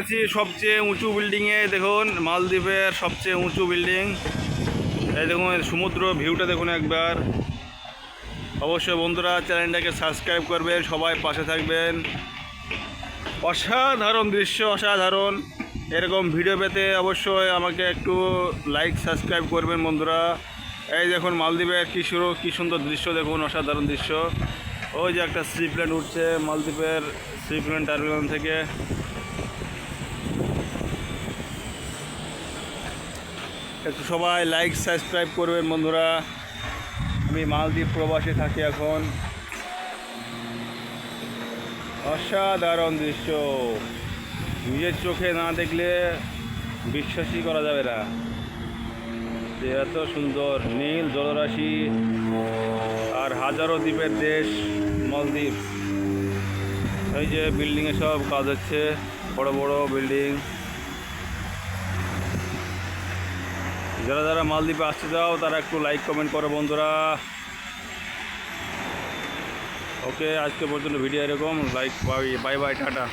আছি সবচেয়ে উঁচু বিল্ডিংয়ে দেখুন, মালদ্বীপের সবচেয়ে উঁচু বিল্ডিং এই দেখুন, সমুদ্র ভিউটা দেখুন একবার। অবশ্যই বন্ধুরা চ্যানেলটাকে সাবস্ক্রাইব করবেন, সবাই পাশে থাকবেন। অসাধারণ দৃশ্য, অসাধারণ। এরকম ভিডিও পেতে অবশ্যই আমাকে একটু লাইক সাবস্ক্রাইব করবেন বন্ধুরা। এই দেখুন মালদ্বীপের কী সুর কী সুন্দর দৃশ্য, দেখুন, অসাধারণ দৃশ্য। ওই যে একটা সি প্লেন উঠছে, মালদ্বীপের সি প্লেন টার্মিনাল থেকে। একটু সবাই লাইক সাবস্ক্রাইব করবেন বন্ধুরা। আমি মালদ্বীপ প্রবাসে থাকি এখন। অসাধারণ দৃশ্য। নিজের চোখে না দেখলে বিশ্বাসই করা যাবে না। যে এত সুন্দর নীল জলরাশি আর হাজারো দ্বীপের দেশ মালদ্বীপ। এই যে বিল্ডিংয়ে সব কাজ হচ্ছে, বড় বড় বিল্ডিং যারা যারা মালদ্বীপে আসতে চাও, তারা একটু লাইক কমেন্ট করো বন্ধুরা। ওকে আজকে পর্যন্ত ভিডিও এরকম। Like bye bye tata.